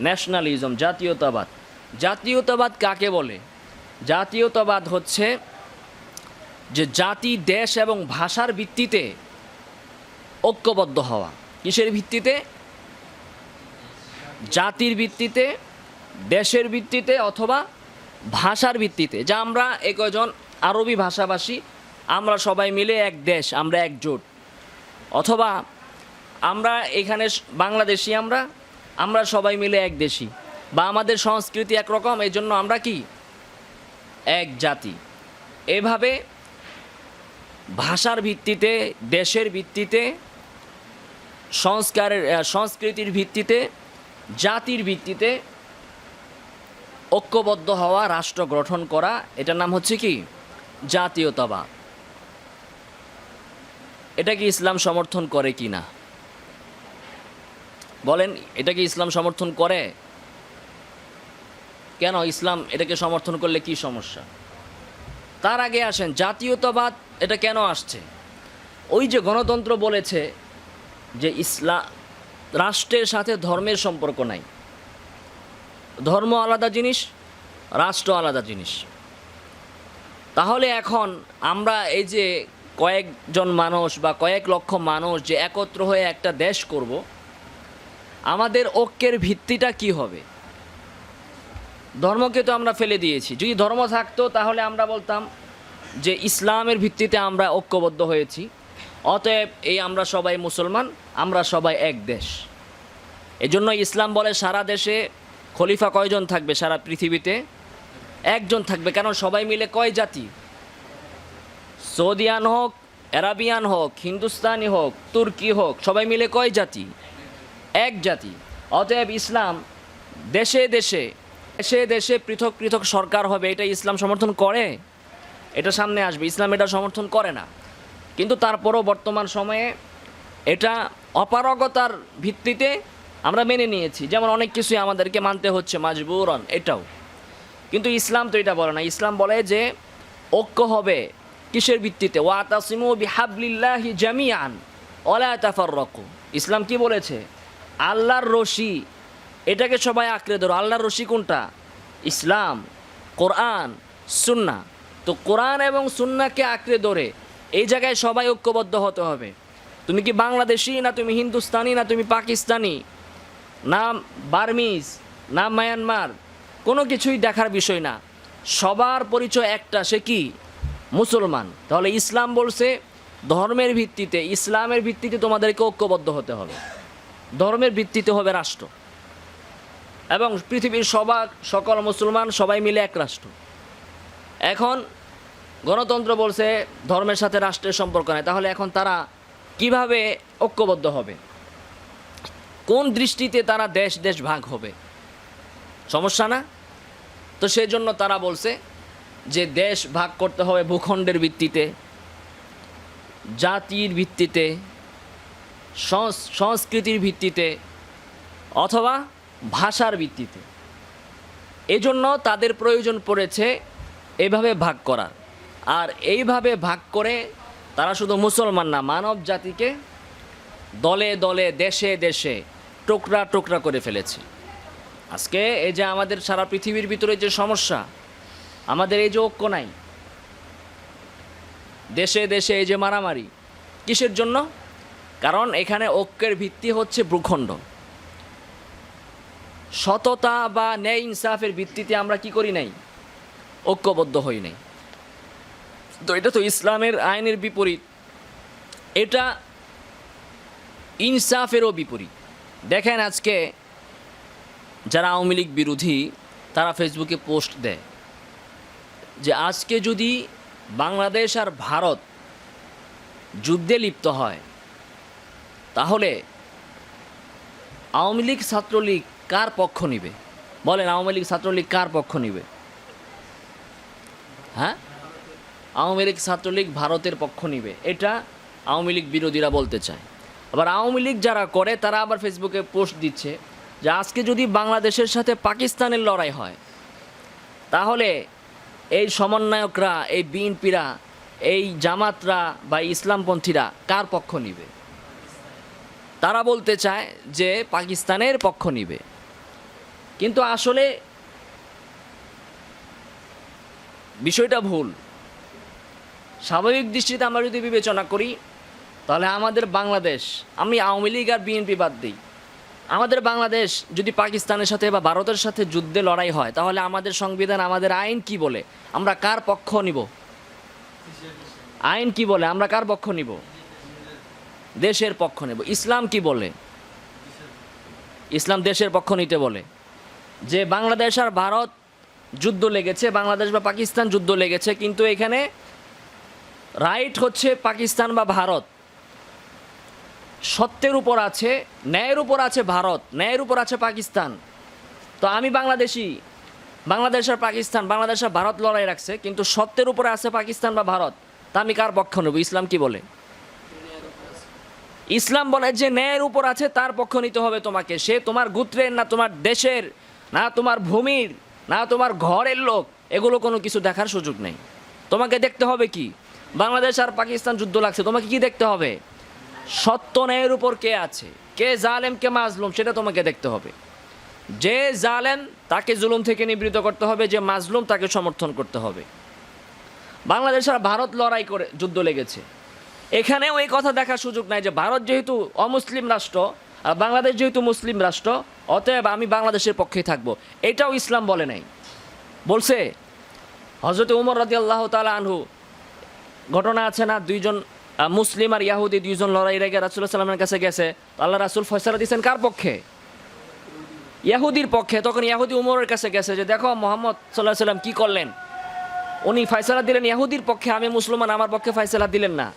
Nationalism জাতীয়তাবাদ। জাতীয়তাবাদ কাকে বলে? জাতীয়তাবাদ হচ্ছে যে জাতি, দেশ এবং ভাষার ভিত্তিতে ঐক্যবদ্ধ হওয়া। কিসের ভিত্তিতে? জাতির ভিত্তিতে, দেশের ভিত্তিতে অথবা ভাষার ভিত্তিতে। যা আমরা এ কয়জন আরবি ভাষাভাষী, আমরা সবাই মিলে এক দেশ, আমরা একজোট। অথবা আমরা এখানে বাংলাদেশি, আমরা আমরা সবাই মিলে এক দেশি। বা আমাদের সংস্কৃতি একরকম এই জন্য আমরা কি? এক জাতি। এভাবে ভাষার ভিত্তিতে, দেশের ভিত্তিতে, সংস্কারের সংস্কৃতির ভিত্তিতে, জাতির ভিত্তিতে ঐক্যবদ্ধ হওয়া, রাষ্ট্র গঠন করা, এটার নাম হচ্ছে কি? জাতীয়তাবাদ। এটা কি ইসলাম সমর্থন করে কি না বলেন, এটা কি ইসলাম সমর্থন করে? কেন ইসলাম এটাকে সমর্থন করলে কি সমস্যা? তার আগে আসেন, জাতীয়তাবাদ এটা কেন আসছে? ওই যে গণতন্ত্র বলেছে যে ইসলাম রাষ্ট্রের সাথে ধর্মের সম্পর্ক নাই। ধর্ম আলাদা জিনিস, রাষ্ট্র আলাদা জিনিস। তাহলে এখন আমরা এই যে কয়েকজন মানুষ বা কয়েক লক্ষ মানুষ যে একত্র হয়ে একটা দেশ করব আমাদের ঐক্যের ভিত্তিটা কি হবে? ধর্মকে তো আমরা ফেলে দিয়েছি। যদি ধর্ম থাকতো, তাহলে আমরা বলতাম যে ইসলামের ভিত্তিতে আমরা ঐক্যবদ্ধ হয়েছি। অতএব এই আমরা সবাই মুসলমান, আমরা সবাই এক দেশ। এজন্য ইসলাম বলে সারা দেশে খলিফা কয়জন থাকবে সারা পৃথিবীতে? একজন থাকবে, কারণ সবাই মিলে কয় জাতি? সৌদিয়ান হোক, অ্যারাবিয়ান হোক, হিন্দুস্তানি হোক, তুর্কি হোক, সবাই মিলে কয় জাতি? এক জাতি। অতএব ইসলাম দেশে দেশে দেশে দেশে পৃথক পৃথক সরকার হবে, এটা ইসলাম সমর্থন করে? এটা সামনে আসবে। ইসলাম এটা সমর্থন করে না। কিন্তু তারপরও বর্তমান সময়ে এটা অপারগতার ভিত্তিতে আমরা মেনে নিয়েছি। যেমন অনেক কিছুই আমাদেরকে মানতে হচ্ছে, মাজবুরন, এটাও। কিন্তু ইসলাম তো এটা বলে না। ইসলাম বলে যে ঐক্য হবে কিসের ভিত্তিতে? ওয়াতাসিমু বিহাবলিল্লাহি জামিয়ান ওলা তাফাররাকু। ইসলাম কি বলেছে? আল্লাহর রশি, এটাকে সবাই আঁকড়ে ধরো। আল্লাহর রশি কোনটা? ইসলাম, কোরআন, সুন্না। তো কোরআন এবং সুন্নাকে আঁকড়ে ধরে এই জায়গায় সবাই ঐক্যবদ্ধ হতে হবে। তুমি কি বাংলাদেশি না তুমি হিন্দুস্তানি না তুমি পাকিস্তানি? না বার্মিজ, না মায়ানমার, কোনো কিছুই দেখার বিষয় না। সবার পরিচয় একটা, সে কি? মুসলমান। তাহলে ইসলাম বলছে ধর্মের ভিত্তিতে, ইসলামের ভিত্তিতে তোমাদেরকে ঐক্যবদ্ধ হতে হবে। ধর্মের ভিত্তিতে হবে রাষ্ট্র। এবং পৃথিবীর সবার, সকল মুসলমান সবাই মিলে এক রাষ্ট্র। এখন গণতন্ত্র বলছে ধর্মের সাথে রাষ্ট্রের সম্পর্ক নেই। তাহলে এখন তারা কীভাবে ঐক্যবদ্ধ হবে? কোন দৃষ্টিতে তারা দেশ দেশ ভাগ হবে? সমস্যা না? তো সেই জন্য তারা বলছে যে দেশ ভাগ করতে হবে ভূখণ্ডের ভিত্তিতে, জাতির ভিত্তিতে সংস্কৃতির ভিত্তিতে অথবা ভাষার ভিত্তিতে। এজন্য তাদের প্রয়োজন পড়েছে এইভাবে ভাগ করার আর এইভাবে ভাগ করে তারা শুধু মুসলমান না, মানব জাতিকে দলে দলে, দেশে দেশে টুকরা টুকরা করে ফেলেছে। আজকে এই যে আমাদের সারা পৃথিবীর ভিতরে যে সমস্যা, আমাদের এই যে ঐক্য নাই, দেশে দেশে এই যে মারামারি, কিসের জন্য? কারণ এখানে ঐক্যের ভিত্তি হচ্ছে ভূখণ্ড। সততা বা ন্যায় ইনসাফের ভিত্তিতে আমরা কি করি নাই? ঐক্যবদ্ধ হই নাই। তো এটা তো ইসলামের আইনের বিপরীত। এটা ইনসাফেরও বিপরীত। দেখেন আজকে যারা আওয়ামী লীগ বিরোধী, তারা ফেসবুকে পোস্ট দেয় যে আজকে যদি বাংলাদেশ আর ভারত যুদ্ধে লিপ্ত হয় তাহলে আওয়ামী লীগ, ছাত্রলীগ কার পক্ষ নিবে? বলেন, আওয়ামী লীগ, ছাত্রলীগ কার পক্ষ নিবে? হ্যাঁ? আওয়ামী লীগ, ছাত্রলীগ ভারতের পক্ষ নিবে। এটা আওয়ামী লীগ বিরোধীরা বলতে চায়। আবার আওয়ামী লীগ যারা করে, তারা আবার ফেসবুকে পোস্ট দিচ্ছে যে, আজকে যদি বাংলাদেশের সাথে পাকিস্তানের লড়াই হয়, তাহলে এই সমন্বয়করা, এই বিএনপিরা, এই জামাতরা বা ইসলামপন্থীরা কার পক্ষ নিবে? তারা বলতে চায় যে পাকিস্তানের পক্ষ নিবে। কিন্তু আসলে বিষয়টা ভুল। স্বাভাবিক দৃষ্টিতে আমরা যদি বিবেচনা করি, তাহলে আমাদের বাংলাদেশ, আমি আওয়ামী লীগ আর বিএনপি বাদ দিই। আমাদের বাংলাদেশ যদি পাকিস্তানের সাথে বা ভারতের সাথে যুদ্ধে লড়াই হয়, তাহলে আমাদের সংবিধান, আমাদের আইন কি বলে? আমরা কার পক্ষ নিব? আইন কি বলে? আমরা কার পক্ষ নিব? দেশের পক্ষ নেব। ইসলাম কি বলে? ইসলাম দেশের পক্ষ নিতে বলে। যে বাংলাদেশ আর ভারত যুদ্ধ লেগেছে, বাংলাদেশ বা পাকিস্তান যুদ্ধ লেগেছে, কিন্তু এখানে রাইট হচ্ছে পাকিস্তান বা ভারত। সত্যের উপর আছে, ন্যায়ের উপর আছে ভারত, ন্যায়ের উপর আছে পাকিস্তান। তো আমি বাংলাদেশি, বাংলাদেশ আর পাকিস্তান, বাংলাদেশ আর ভারত লড়াই রাখছে, কিন্তু সত্যের উপরে আছে পাকিস্তান বা ভারত, তা আমি কার পক্ষ নেব? ইসলাম কি বলে? ইসলাম বলে যে ন্যায়ের উপর আছে, তার পক্ষ নিতে হবে তোমাকে। সে তোমার গোত্রের, না তোমার দেশের, না তোমার ভূমির, না তোমার ঘরের লোক, এগুলো কোনো কিছু দেখার সুযোগ নেই। তোমাকে দেখতে হবে কি? বাংলাদেশ আর পাকিস্তান যুদ্ধ লাগছে, তোমাকে কি দেখতে হবে? সত্য ন্যায়ের উপর কে আছে? কে জালেম, কে মাজলুম, সেটা তোমাকে দেখতে হবে। যে জালেম, তাকে জুলুম থেকে নিবৃত করতে হবে, যে মাজলুম, তাকে সমর্থন করতে হবে। বাংলাদেশ আর ভারত লড়াই করে যুদ্ধ লেগেছে। এখানেও এই কথা দেখার সুযোগ নাই যে ভারত যেহেতু অমুসলিম রাষ্ট্র, আর বাংলাদেশ যেহেতু মুসলিম রাষ্ট্র, অতএব আমি বাংলাদেশের পক্ষেই থাকব। এটাও ইসলাম বলে নাই। বলছে হজরত উমর রাজি আল্লাহ তালা আনহু, ঘটনা আছে না, দুইজন মুসলিম আর ইয়াহুদি দুইজন লড়াই রেগে রাসুল্লাহ সাল্লামের কাছে গেছে। আল্লাহ রাসুল ফয়সালা দিয়েছেন কার পক্ষে? ইয়াহুদির পক্ষে। তখন ইয়াহুদি উমরের কাছে গেছে যে, দেখো মোহাম্মদ সাল্লাহ সাল্লাম কি করলেন? উনি ফয়সালা দিলেন, ইয়াহুদির পক্ষে, আমি মুসলমান, আমার পক্ষে ফয়সালা দিলেন না।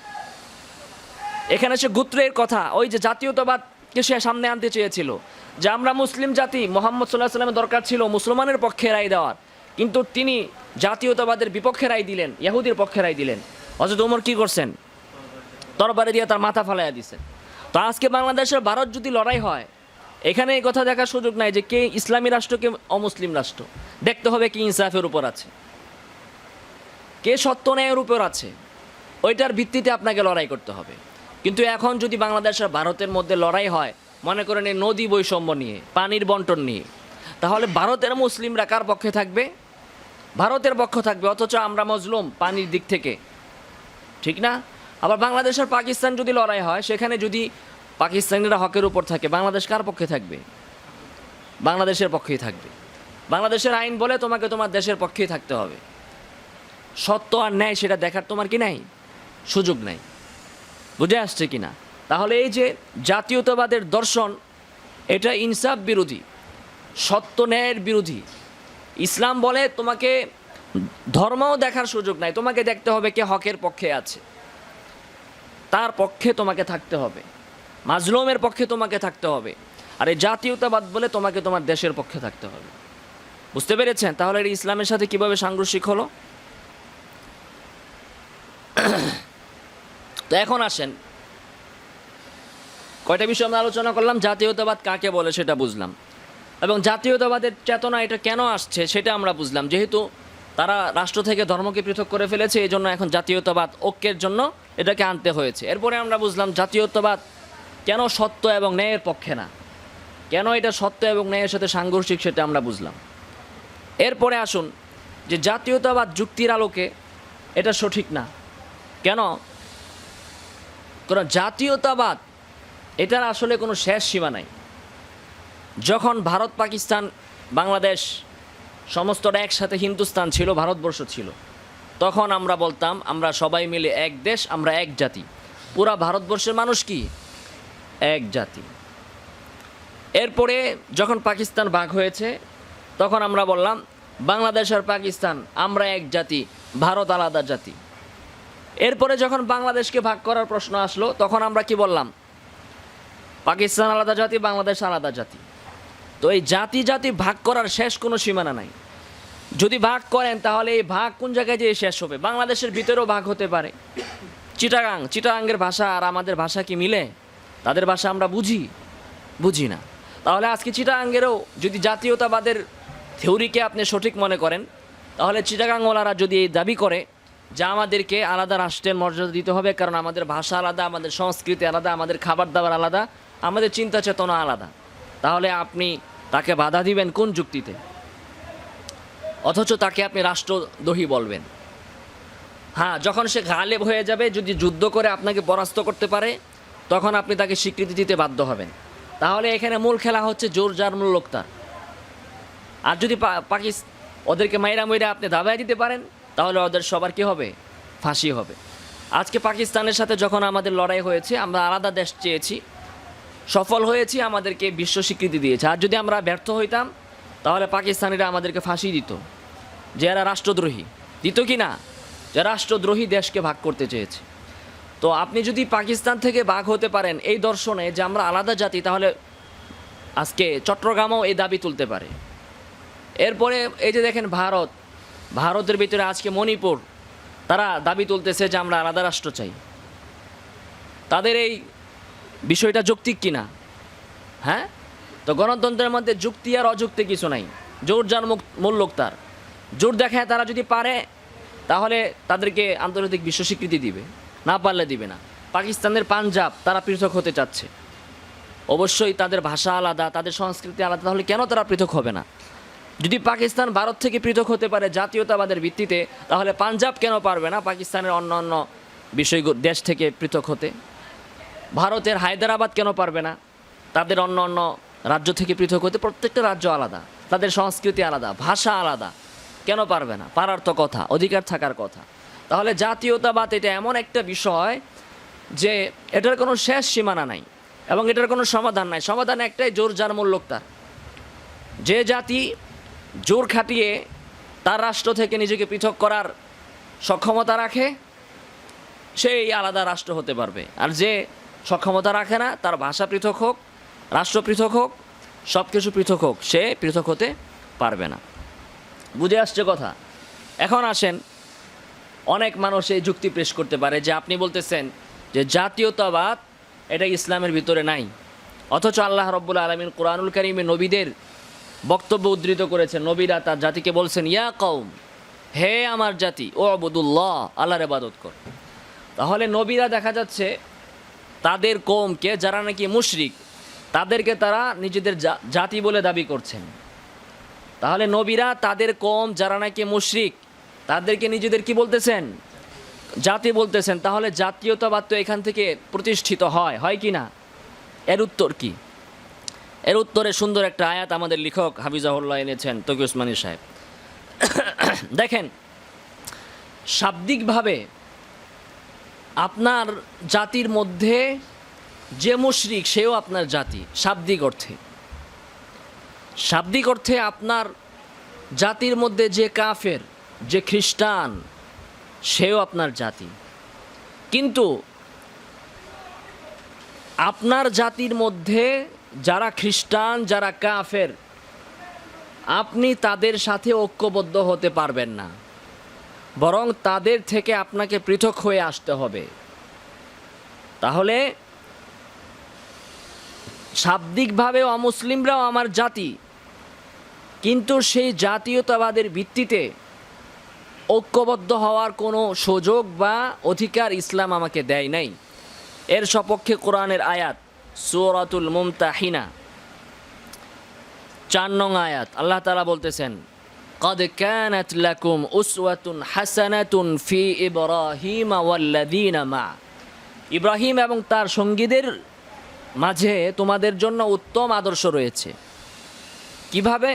এখানে সে গোত্রের কথা, ওই যে জাতীয়তাবাদকে সে সামনে আনতে চেয়েছিল। যে আমরা মুসলিম জাতি, মোহাম্মদ সাল্লাহ সাল্লামের দরকার ছিল মুসলমানের পক্ষে রায় দেওয়ার। কিন্তু তিনি জাতীয়তাবাদের বিপক্ষে রায় দিলেন, ইয়াহুদির পক্ষে রায় দিলেন। অথচ উমর কী করছেন? তরবারে দিয়ে তার মাথা ফালাইয়া দিছেন। তো আজকে বাংলাদেশের ভারত যদি লড়াই হয়, এখানে এই কথা দেখার সুযোগ নাই যে কে ইসলামী রাষ্ট্র, কে অমুসলিম রাষ্ট্র। দেখতে হবে কি ইনসাফের উপর আছে। কে সত্য ন্যায়ের উপর আছে। ওইটার ভিত্তিতে আপনাকে লড়াই করতে হবে। কিন্তু এখন যদি বাংলাদেশ আর ভারতের মধ্যে লড়াই হয়, মনে করেন এই নদী বৈষম্য নিয়ে, পানির বন্টন নিয়ে, তাহলে ভারতের মুসলিমরা কার পক্ষে থাকবে? ভারতের পক্ষ থাকবে, অথচ আমরা মজলুম পানির দিক থেকে। ঠিক না? আবার বাংলাদেশ আর পাকিস্তান যদি লড়াই হয়, সেখানে যদি পাকিস্তানিরা হকের উপর থাকে, বাংলাদেশ কার পক্ষে থাকবে? বাংলাদেশের পক্ষেই থাকবে। বাংলাদেশের আইন বলে তোমাকে তোমার দেশের পক্ষেই থাকতে হবে। সত্য আর ন্যায় সেটা দেখার তোমার কি নাই? সুযোগ নাই। বুঝে আসছে কি না তাহলে এই যে জাতীয়তাবাদের দর্শন, এটা ইনসাফ বিরোধী, সত্য ন্যায়ের বিরোধী। ইসলাম বলে তোমাকে ধর্মও দেখার সুযোগ নাই, তোমাকে দেখতে হবে কে হকের পক্ষে আছে। তার পক্ষে তোমাকে থাকতে হবে, মাজলুমের পক্ষে তোমাকে থাকতে হবে, আর এই জাতীয়তাবাদ বলে তোমাকে তোমার দেশের পক্ষে থাকতে হবে। বুঝতে পেরেছেন? তাহলে এটা ইসলামের সাথে কীভাবে সাংঘর্ষিক হলো? তো এখন আসেন। কয়টা বিষয় আমরা আলোচনা করলাম? জাতীয়তাবাদ কাকে বলে সেটা বুঝলাম। এবং জাতীয়তাবাদের চেতনা এটা কেন আসছে সেটা আমরা বুঝলাম। যেহেতু তারা রাষ্ট্র থেকে ধর্মকে পৃথক করে ফেলেছে এই জন্য এখন জাতীয়তাবাদ ঐক্যের জন্য এটাকে আনতে হয়েছে। এরপরে আমরা বুঝলাম জাতীয়তাবাদ কেন সত্য এবং ন্যায়ের পক্ষে না? কেন এটা সত্য এবং ন্যায়ের সাথে সাংঘর্ষিক সেটা আমরা বুঝলাম। এরপরে আসুন যে জাতীয়তাবাদ যুক্তির আলোকে এটা সঠিক না। কেন? কারণ জাতীয়তাবাদ, এটার আসলে কোনো শেষ সীমা নাই। যখন ভারত, পাকিস্তান, বাংলাদেশ সমস্তটা একসাথে হিন্দুস্তান ছিল, ভারতবর্ষ ছিল, তখন আমরা বলতাম, আমরা সবাই মিলে এক দেশ, আমরা এক জাতি। পুরা ভারতবর্ষের মানুষ কি? এক জাতি। এরপরে যখন পাকিস্তান ভাগ হয়েছে, তখন আমরা বললাম, বাংলাদেশ আর পাকিস্তান, আমরা এক জাতি, ভারত আলাদা জাতি। এরপরে যখন বাংলাদেশকে ভাগ করার প্রশ্ন আসলো, তখন আমরা কি বললাম? পাকিস্তান আলাদা জাতি, বাংলাদেশ আলাদা জাতি। তো এই জাতি জাতি ভাগ করার শেষ কোনো সীমানা নাই। যদি ভাগ করেন, তাহলে এই ভাগ কোন জায়গায় যেয়ে শেষ হবে? বাংলাদেশের ভিতরেও ভাগ হতে পারে। চিটাগাং চিটাগাঙ্গের ভাষা আর আমাদের ভাষা কি মিলে? তাদের ভাষা আমরা বুঝি বুঝি না। তাহলে আজকে চিটাগাঙ্গেরও যদি জাতীয়তাবাদের থিওরিকে আপনি সঠিক মনে করেন, তাহলে চিটাগাংওয়ালারা যদি এই দাবি করে যে আমাদেরকে আলাদা রাষ্ট্রের মর্যাদা দিতে হবে, কারণ আমাদের ভাষা আলাদা, আমাদের সংস্কৃতি আলাদা, আমাদের খাবার দাবার আলাদা, আমাদের চিন্তা চেতনা আলাদা। তাহলে আপনি তাকে বাধা দিবেন কোন যুক্তিতে? অথচ তাকে আপনি রাষ্ট্রদ্রোহী বলবেন। হ্যাঁ যখন সে গালেব হয়ে যাবে, যদি যুদ্ধ করে আপনাকে পরাস্ত করতে পারে, তখন আপনি তাকে স্বীকৃতি দিতে বাধ্য হবেন। তাহলে এখানে মূল খেলা হচ্ছে জোর যার মূল লোকতার আর যদি পাকিস ওদেরকে মাইরা মইরা আপনি দাবায় দিতে পারেন তাহলে ওদের সবার কি হবে? ফাঁসি হবে। আজকে পাকিস্তানের সাথে যখন আমাদের লড়াই হয়েছে, আমরা আলাদা দেশ চেয়েছি, সফল হয়েছি, আমাদেরকে বিশ্ব স্বীকৃতি দিয়েছে। আর যদি আমরা ব্যর্থ হইতাম, তাহলে পাকিস্তানিরা আমাদেরকে ফাঁসি দিত। যে এরা রাষ্ট্রদ্রোহী। দিত কি না? যে রাষ্ট্রদ্রোহী দেশকে ভাগ করতে চেয়েছে। তো আপনি যদি পাকিস্তান থেকে ভাগ হতে পারেন এই দর্শনে যে আমরা আলাদা জাতি, তাহলে আজকে চট্টগ্রামও এই দাবি তুলতে পারে। এরপরে এই যে দেখেন ভারত ভারতের ভিতরে আজকে মণিপুর, তারা দাবি তুলতেছে যে আমরা আলাদা রাষ্ট্র চাই। তাদের এই বিষয়টা যৌক্তিক কিনা? হ্যাঁ? তো গণতন্ত্রের মধ্যে যুক্তি আর অযুক্তি কিছু নাই। জোর যার মুখ মূল লোক তার। জোর দেখায় তারা যদি পারে, তাহলে তাদেরকে আন্তর্জাতিক বিশ্ব স্বীকৃতি দিবে। না পারলে দিবে না। পাকিস্তানের পাঞ্জাব, তারা পৃথক হতে চাচ্ছে। অবশ্যই তাদের ভাষা আলাদা, তাদের সংস্কৃতি আলাদা, তাহলে কেন তারা পৃথক হবে না? যদি পাকিস্তান ভারত থেকে পৃথক হতে পারে জাতীয়তাবাদের ভিত্তিতে, তাহলে পাঞ্জাব কেন পারবে না পাকিস্তানের অন্য অন্য বিষয় দেশ থেকে পৃথক হতে? ভারতের হায়দ্রাবাদ কেন পারবে না? তাদের অন্য অন্য রাজ্য থেকে পৃথক হতে প্রত্যেকটা রাজ্য আলাদা। তাদের সংস্কৃতি আলাদা, ভাষা আলাদা। কেন পারবে না? পারার তো কথা, অধিকার থাকার কথা। তাহলে জাতীয়তাবাদ এটা এমন একটা বিষয় যে এটার কোনো শেষ সীমানা নাই এবং এটার কোনো সমাধান নাই। সমাধান একটাই জোর যার মূল তার। যে জাতি জোর খাটিয়ে তার রাষ্ট্র থেকে নিজেকে পৃথক করার সক্ষমতা রাখে, সেই আলাদা রাষ্ট্র হতে পারবে। আর যে সক্ষমতা রাখে না, তার ভাষা পৃথক হোক, রাষ্ট্র পৃথক হোক সব কিছু পৃথক হোক, সে পৃথক হতে পারবে না। বুঝে আসছে কথা? এখন আসেন, অনেক মানুষ এই যুক্তি পেশ করতে পারে যে আপনি বলতেছেন যে জাতীয়তাবাদ এটা ইসলামের ভিতরে নাই। অথচ আল্লাহ রব্বুল আলমিন কোরআনুল করিমে নবীদের বক্তব্য উদ্ধৃত করেছেন নবীরা, তার জাতিকে বলছেন, ইয়া কৌম হে আমার জাতি ও আবুদুল্লাহ আল্লাহর ইবাদত কর। তাহলে নবীরা দেখা যাচ্ছে, তাদের কৌমকে যারা নাকি মুশরিক, তাদেরকে তারা নিজেদের জাতি বলে দাবি করছেন। তাহলে নবীরা তাদের কম যারা নাকি মুশরিক, তাদেরকে নিজেদের কি বলতেছেন? জাতি বলতেছেন। তাহলে জাতীয়তাবাদ তো এখান থেকে প্রতিষ্ঠিত হয় হয় কি না? এর উত্তর কি? এর উত্তরে সুন্দর একটা আয়াত আমাদের লেখক হাফিজাহুল্লাহ এনেছেন, তকি উসমানী সাহেব। দেখেন, শাব্দিকভাবে আপনার জাতির মধ্যে যে মুশরিক, সেও আপনার জাতি, শাব্দিক অর্থে। শাব্দিক অর্থে আপনার জাতির মধ্যে যে কাফের, যে খ্রিস্টান, সেও আপনার জাতি। কিন্তু আপনার জাতির মধ্যে যারা খ্রিস্টান, যারা কাফের, আপনি তাদের সাথে ঐক্যবদ্ধ হতে পারবেন না। বরং তাদের থেকে আপনাকে পৃথক হয়ে আসতে হবে। তাহলে শাব্দিকভাবে অমুসলিমরাও আমার জাতি, কিন্তু সেই জাতীয়তাবাদের ভিত্তিতে ঐক্যবদ্ধ হওয়ার কোনো সুযোগ বা অধিকার ইসলাম আমাকে দেয় নাই। এর সপক্ষে কোরআনের আয়াত সুরাতুল মুমতাহিনা চার নং আয়াত আল্লাহ তালা বলতেছেন قد كانت لكم أسوة حسنة في إبراهيم والذين معه ইব্রাহিম এবং তার সঙ্গীদের মাঝে তোমাদের জন্য উত্তম আদর্শ রয়েছে কিভাবে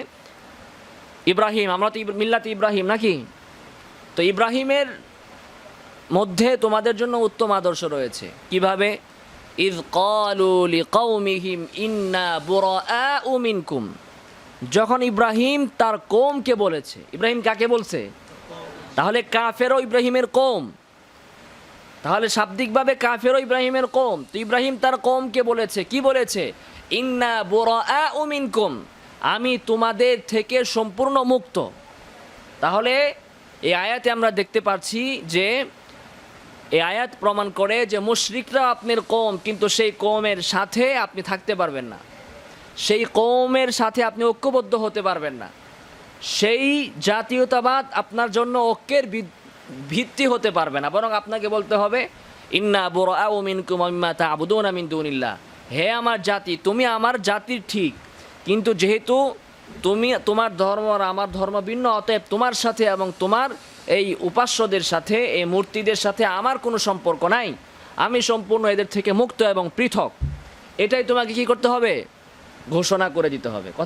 ইব্রাহিম আমরা তো ইব- মিল্লাত ইব্রাহিম নাকি তো ইব্রাহিমের মধ্যে তোমাদের জন্য উত্তম আদর্শ রয়েছে কিভাবে ইদ ক্বালু লিকাউমিহিম ইন্না বুরাআউ মিনকুম যখন ইব্রাহিম তার কোমকে বলেছে, ইব্রাহিম কাকে বলছে? তাহলে কাফেরও ইব্রাহিমের কোম তাহলে শাব্দিকভাবে কাফেরও ইব্রাহিমের কোম তো ইব্রাহিম তার কোমকে বলেছে, কি বলেছে? ইন্না বুরাআউ মিনকুম, আমি তোমাদের থেকে সম্পূর্ণ মুক্ত। তাহলে এই আয়াতে আমরা দেখতে পাচ্ছি যে এই আয়াত প্রমাণ করে যে মুশরিকরা আপনার কম কিন্তু সেই কমের সাথে আপনি থাকতে পারবেন না। সেই কমের সাথে আপনি ঐক্যবদ্ধ হতে পারবেন না। সেই জাতীয়তাবাদ আপনার জন্য ঐক্যের ভিত- ভিত্তি হতে পারবে না। বরং আপনাকে বলতে হবে, ইন্না বড় আমিন কুমিম্মা তা আবুদুন আমিন দুনিল্লা হে আমার জাতি, তুমি আমার জাতির ঠিক, কিন্তু যেহেতু তুমি, তোমার ধর্ম আর আমার ধর্ম ভিন্ন, অতএব তোমার সাথে এবং তোমার এই উপাস্যদের সাথে, এই মূর্তিদের সাথে আমার কোনো সম্পর্ক নাই। আমি সম্পূর্ণ এদের থেকে মুক্ত এবং পৃথক। এটাই তোমাকে কি করতে হবে? ঘোষণা করে দিতে হবে। কথা